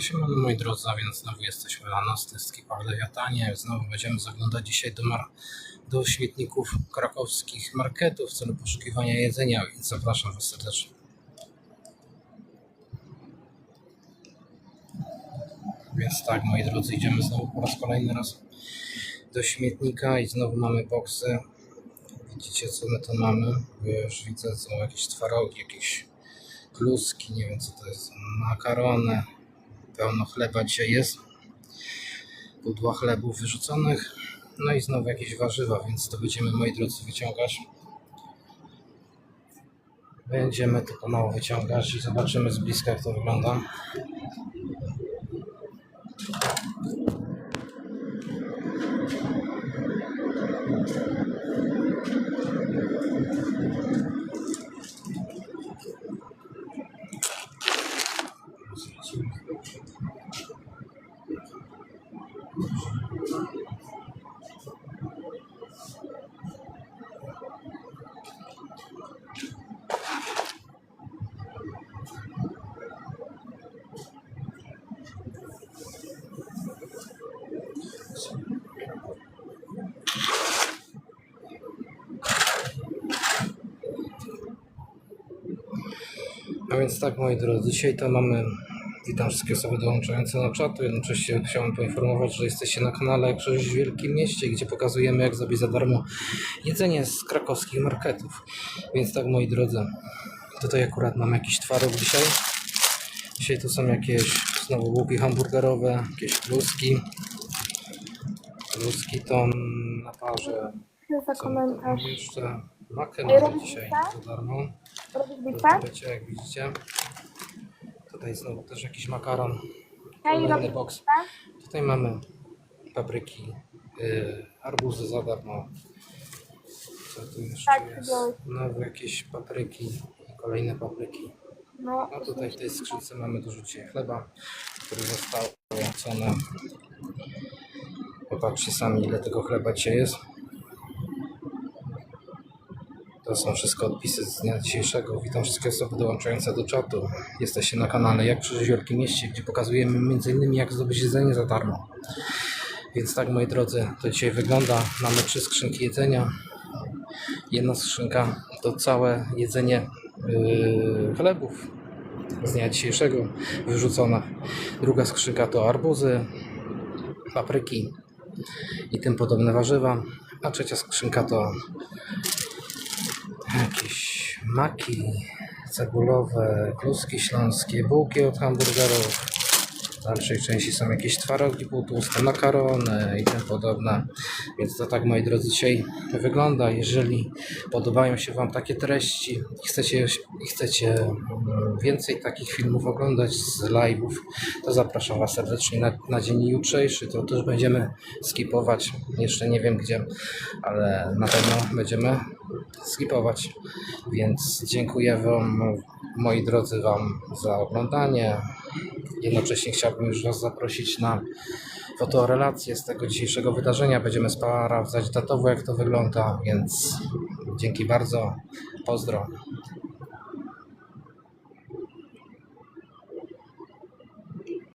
No siemano moi drodzy, a więc znowu jesteśmy na Nostycki Park Lewiatanie. Znowu będziemy zaglądać dzisiaj do, mar- do śmietników krakowskich marketów w celu poszukiwania jedzenia, więc zapraszam Was serdecznie. Więc tak, moi drodzy, idziemy znowu po raz kolejny raz do śmietnika i znowu mamy boksy. Widzicie, co my tu mamy? Już widzę, są jakieś twarogi, jakieś kluski, nie wiem co to jest, makarony, pełno chleba dzisiaj jest, pudła chlebów wyrzuconych, no i znowu jakieś warzywa, więc to będziemy, moi drodzy, wyciągać. Będziemy to pomału wyciągać i zobaczymy z bliska, jak to wygląda. A więc tak, moi drodzy, dzisiaj to mamy. Witam wszystkie osoby dołączające na czatu. Jednocześnie chciałbym poinformować, że jesteście na kanale Krzyż w Wielkim Mieście, gdzie pokazujemy, jak zrobić za darmo jedzenie z krakowskich marketów. Więc tak, moi drodzy, tutaj akurat mam jakiś twaróg dzisiaj. Dzisiaj tu są jakieś znowu bułki hamburgerowe, jakieś kluski. Kluski to na parze. za komentarz. jeszcze? Makę mamy dzisiaj bitwę? za darmo. Robisz? Wiecie, jak widzicie. Tutaj znowu też jakiś makaron. Kolejny boks. Tutaj mamy papryki, yy, arbuzy za darmo. Co tu jeszcze Tak, jest? widziałeś. Znowu jakieś papryki kolejne papryki. No, No tutaj w tej skrzynce mamy dużo dzisiaj chleba, który został połączony. Popatrzcie sami ile tego chleba dzisiaj jest. To są wszystko odpisy z dnia dzisiejszego. Witam wszystkie osoby dołączające do czatu. Jesteście na kanale Jak Krzyż w Wielkim Mieście, gdzie pokazujemy m.in. jak zdobyć jedzenie za darmo. Więc tak moi drodzy, to dzisiaj wygląda. Mamy trzy skrzynki jedzenia. Jedna skrzynka to całe jedzenie yy, chlebów z dnia dzisiejszego wyrzucone. Druga skrzynka to arbuzy, papryki i tym podobne warzywa. A trzecia skrzynka to jakieś maki cebulowe, kluski śląskie, bułki od hamburgerów. W dalszej części są jakieś twarogi półtłuste, makarony i tym podobne. Więc to tak, moi drodzy, dzisiaj wygląda. Jeżeli podobają się Wam takie treści i chcecie, chcecie mm, więcej takich filmów oglądać z live'ów, to zapraszam Was serdecznie na, na dzień jutrzejszy. To też będziemy skipować. Jeszcze nie wiem gdzie, ale na pewno będziemy skipować. Więc dziękuję Wam, moi drodzy, Wam za oglądanie. Jednocześnie chciałbym już Was zaprosić na fotorelację z tego dzisiejszego wydarzenia. Będziemy sprawdzać datowo, jak to wygląda, więc dzięki bardzo. Pozdro.